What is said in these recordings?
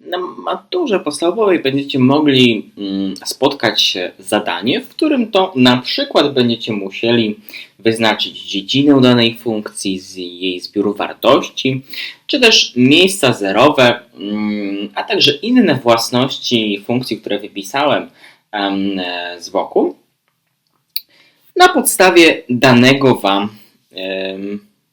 Na maturze podstawowej będziecie mogli mm, spotkać się z zadaniem, w którym to na przykład będziecie musieli wyznaczyć dziedzinę danej funkcji, z jej zbioru wartości, czy też miejsca zerowe, mm, a także inne własności funkcji, które wypisałem em, z boku. Na podstawie danego Wam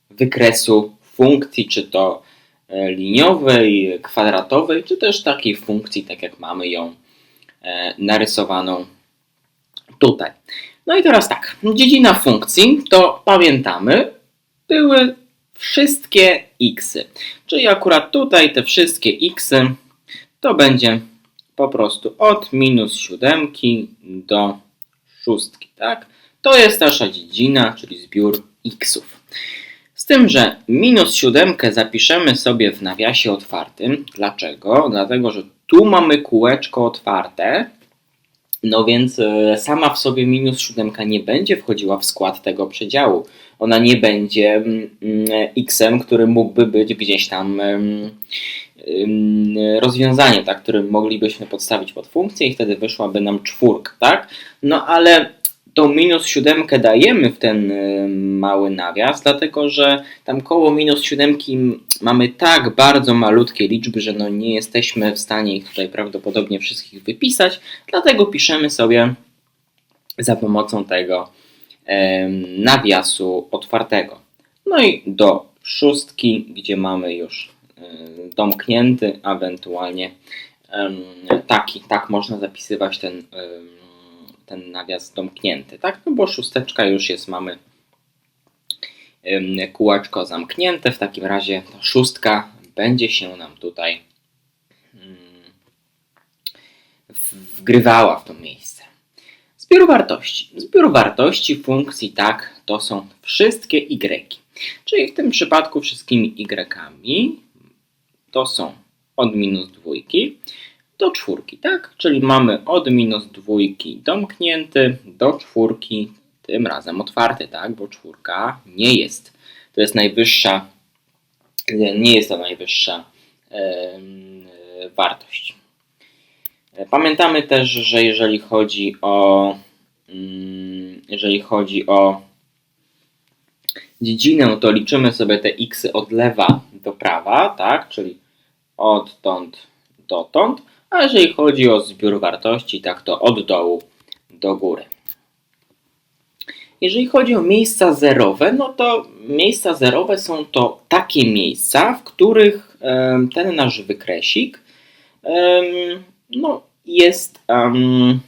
wykresu funkcji, czy to liniowej, kwadratowej, czy też takiej funkcji, tak jak mamy ją e, narysowaną tutaj. No i teraz tak, dziedzina funkcji to pamiętamy, były wszystkie xy. Czyli akurat tutaj te wszystkie xy to będzie po prostu od minus siódemki do szóstki, tak? To jest nasza dziedzina, czyli zbiór xów. Z tym, że minus siódemkę zapiszemy sobie w nawiasie otwartym. Dlaczego? Dlatego, że tu mamy kółeczko otwarte, no więc e, sama w sobie minus siódemka nie będzie wchodziła w skład tego przedziału. Ona nie będzie mm, mm, x-em, który mógłby być gdzieś tam em, em, rozwiązaniem, tak, którym moglibyśmy podstawić pod funkcję i wtedy wyszłaby nam czwórka, tak? No ale tą minus siódemkę dajemy w ten y, mały nawias, dlatego że tam koło minus siódemki mamy tak bardzo malutkie liczby, że no nie jesteśmy w stanie ich tutaj prawdopodobnie wszystkich wypisać, dlatego piszemy sobie za pomocą tego nawiasu otwartego. No i do szóstki, gdzie mamy już y, domknięty, ewentualnie taki, tak można zapisywać ten ten nawias domknięty, tak? No bo szósteczka już jest, mamy kółeczko zamknięte, w takim razie szóstka będzie się nam tutaj ym, wgrywała w to miejsce. Zbiór wartości. Zbiór wartości funkcji, tak, to są wszystkie y. Czyli w tym przypadku wszystkimi y to są od minus dwójki do czwórki, tak? Czyli mamy od minus dwójki domknięty do czwórki, tym razem otwarty, tak? Bo czwórka nie jest. To jest najwyższa, nie jest to najwyższa e, wartość. Pamiętamy też, że jeżeli chodzi o mm, jeżeli chodzi o dziedzinę, to liczymy sobie te x od lewa do prawa, tak? Czyli odtąd dotąd. A jeżeli chodzi o zbiór wartości, tak to od dołu do góry. Jeżeli chodzi o miejsca zerowe, no to miejsca zerowe są to takie miejsca, w których ten nasz wykresik no, jest um,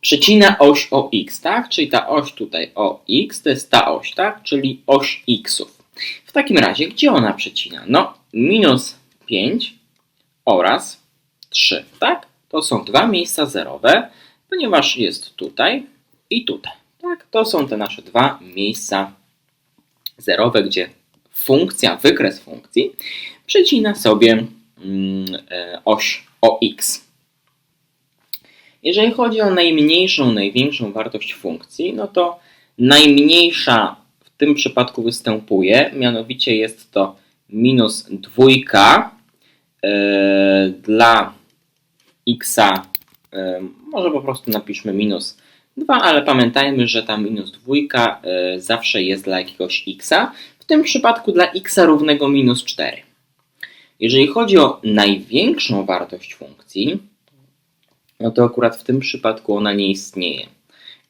przecina oś o x, tak? Czyli ta oś tutaj o x to jest ta oś, tak? Czyli oś xów. W takim razie, gdzie ona przecina? No, minus 5 oraz 3, tak? To są dwa miejsca zerowe, ponieważ jest tutaj i tutaj, tak? To są te nasze dwa miejsca zerowe, gdzie funkcja, wykres funkcji przecina sobie mm, e, oś OX. Jeżeli chodzi o najmniejszą, największą wartość funkcji, no to najmniejsza w tym przypadku występuje, mianowicie jest to minus dwójka e, dla x, może po prostu napiszmy minus 2, ale pamiętajmy, że ta minus 2 e, zawsze jest dla jakiegoś x, w tym przypadku dla x równego minus 4. Jeżeli chodzi o największą wartość funkcji, no to akurat w tym przypadku ona nie istnieje.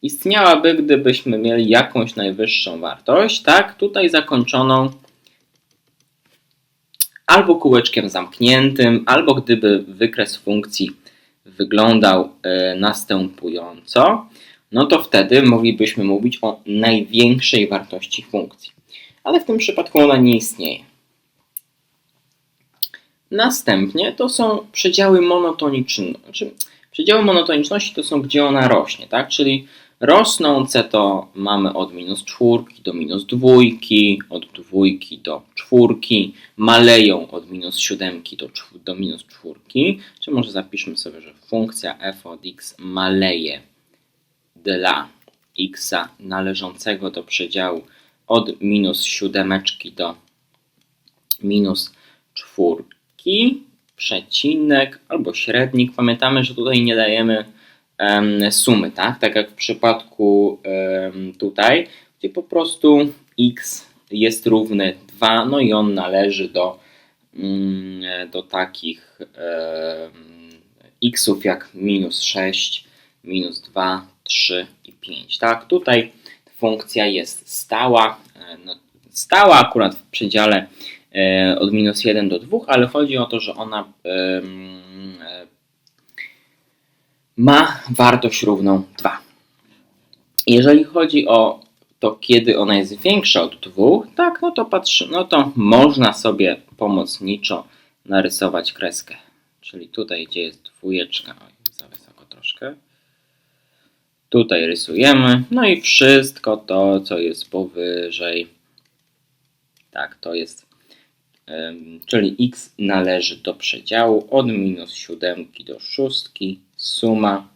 Istniałaby, gdybyśmy mieli jakąś najwyższą wartość, tak, tutaj zakończoną albo kółeczkiem zamkniętym, albo gdyby wykres funkcji wyglądał e, następująco, no to wtedy moglibyśmy mówić o największej wartości funkcji. Ale w tym przypadku ona nie istnieje. Następnie to są przedziały monotoniczne. Znaczy, przedziały monotoniczności to są, gdzie ona rośnie, tak? Czyli Rosnące to mamy od minus czwórki do minus dwójki, od dwójki do czwórki, maleją od minus siódemki do, do minus czwórki, czy może zapiszmy sobie, że funkcja f od x maleje dla x należącego do przedziału od minus siódemeczki do minus czwórki przecinek albo średnik. Pamiętamy, że tutaj nie dajemy em, sumy, tak? Tak jak w przypadku tutaj, gdzie po prostu x jest równy 2, no i on należy do, mm, do takich xów jak minus 6, minus 2, 3 i 5, tak? Tutaj funkcja jest stała, e, no, stała akurat w przedziale e, od minus 1 do 2, ale chodzi o to, że ona ma wartość równą 2. Jeżeli chodzi o to, kiedy ona jest większa od 2, tak, no to patrzy, no to można sobie pomocniczo narysować kreskę. Czyli tutaj, gdzie jest dwójeczka, oj, za wysoko troszkę. Tutaj rysujemy, no i wszystko to, co jest powyżej. Tak, to jest, czyli x należy do przedziału od minus 7 do 6, suma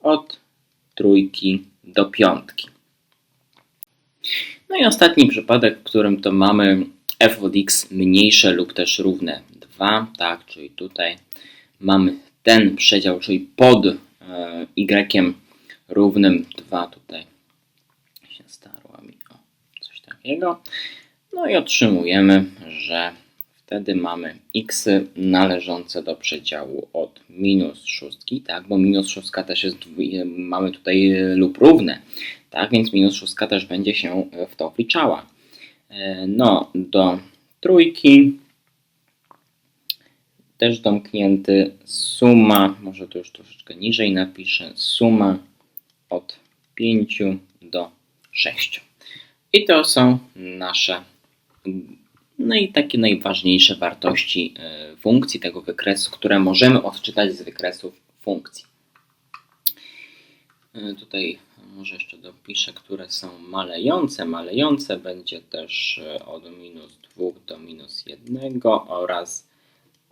od trójki do piątki. No i ostatni przypadek, w którym to mamy f od x mniejsze lub też równe 2, tak, czyli tutaj mamy ten przedział, czyli pod y równym 2 tutaj się starła mi o coś takiego. No i otrzymujemy, że wtedy mamy x należące do przedziału od minus 6, tak, bo minus 6 też jest, mamy tutaj lub równe, tak, więc minus 6 też będzie się w to wliczała. E, no, do trójki też domknięty suma, może to już troszeczkę niżej napiszę, suma od 5 do 6. I to są nasze no i takie najważniejsze wartości e, funkcji tego wykresu, które możemy odczytać z wykresów funkcji. E, tutaj może jeszcze dopiszę, które są malejące. Malejące będzie też e, od minus 2 do minus 1 oraz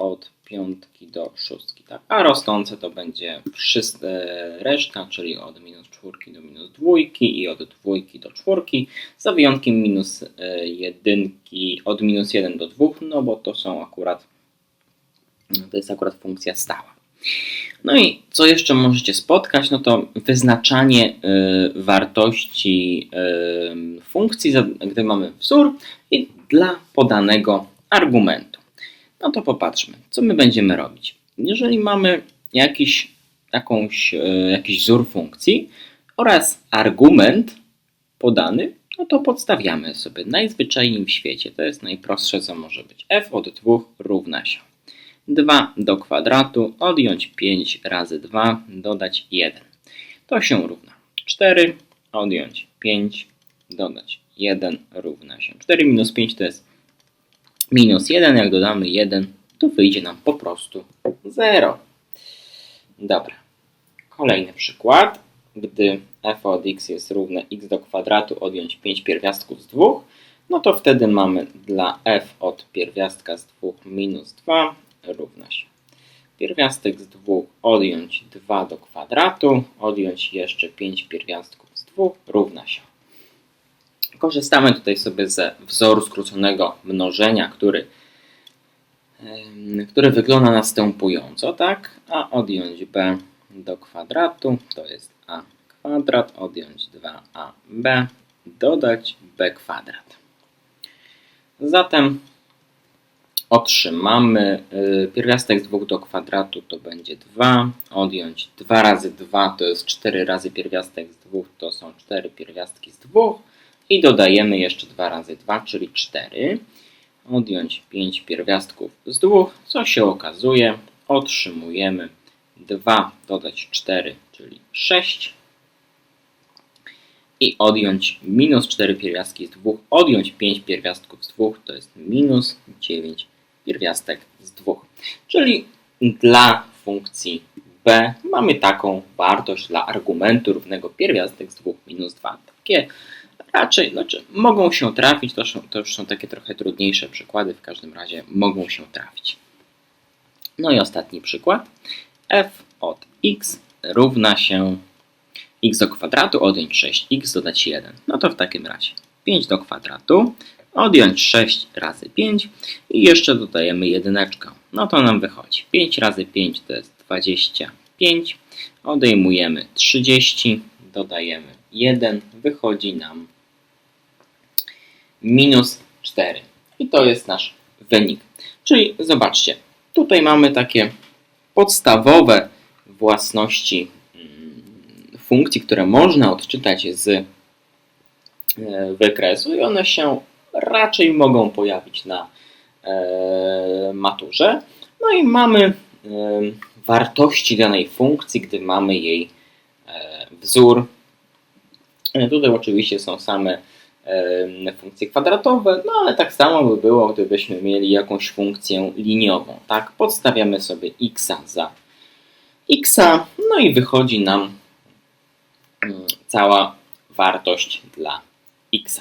od piątki do szóstki, tak? a rosnące to będzie reszta, czyli od minus czwórki do minus dwójki i od dwójki do czwórki, za wyjątkiem minus e, jedynki, od minus 1 do 2, no bo to są akurat, to jest akurat funkcja stała. No i co jeszcze możecie spotkać, no to wyznaczanie y, wartości y, funkcji, gdy mamy wzór i dla podanego argumentu. No to popatrzmy, co my będziemy robić. Jeżeli mamy jakiś, jakąś, e, jakiś wzór funkcji oraz argument podany, no to podstawiamy sobie najzwyczajniej w świecie. To jest najprostsze, co może być. f od 2 równa się 2 do kwadratu, odjąć 5 razy 2, dodać 1. To się równa 4, odjąć 5, dodać 1 równa się 4 minus 5 to jest minus 1, jak dodamy 1, to wyjdzie nam po prostu 0. Dobra. Kolejny przykład. Gdy f od x jest równe x do kwadratu odjąć 5 pierwiastków z 2, no to wtedy mamy dla f od pierwiastka z 2 minus 2 równa się. Pierwiastek z 2 odjąć 2 do kwadratu, odjąć jeszcze 5 pierwiastków z 2 równa się. Korzystamy tutaj sobie ze wzoru skróconego mnożenia, który, który wygląda następująco, tak? A odjąć b do kwadratu to jest a kwadrat, odjąć 2ab, dodać b kwadrat. Zatem otrzymamy y, pierwiastek z 2 do kwadratu to będzie 2, odjąć 2 razy 2 to jest 4 razy pierwiastek z 2 to są 4 pierwiastki z 2 i dodajemy jeszcze 2 razy 2, czyli 4. Odjąć 5 pierwiastków z 2, co się okazuje, otrzymujemy 2 dodać 4, czyli 6. I odjąć minus 4 pierwiastki z 2, odjąć 5 pierwiastków z 2, to jest minus 9 pierwiastek z 2. Czyli dla funkcji b mamy taką wartość dla argumentu równego pierwiastek z 2 minus 2. Takie Raczej, znaczy, mogą się trafić, to, to już są takie trochę trudniejsze przykłady, w każdym razie mogą się trafić. No i ostatni przykład. f od x równa się x do kwadratu odjąć 6x dodać 1. No to w takim razie 5 do kwadratu odjąć 6 razy 5 i jeszcze dodajemy jedyneczkę. No to nam wychodzi. 5 razy 5 to jest 25. Odejmujemy 30, dodajemy 1, wychodzi nam minus 4. I to jest nasz wynik. Czyli zobaczcie, tutaj mamy takie podstawowe własności mm, funkcji, które można odczytać z e, wykresu i one się raczej mogą pojawić na e, maturze. No i mamy e, wartości danej funkcji, gdy mamy jej wzór. Tutaj oczywiście są same funkcje kwadratowe, no ale tak samo by było, gdybyśmy mieli jakąś funkcję liniową. Tak, podstawiamy sobie x za x, no i wychodzi nam mm, cała wartość dla x.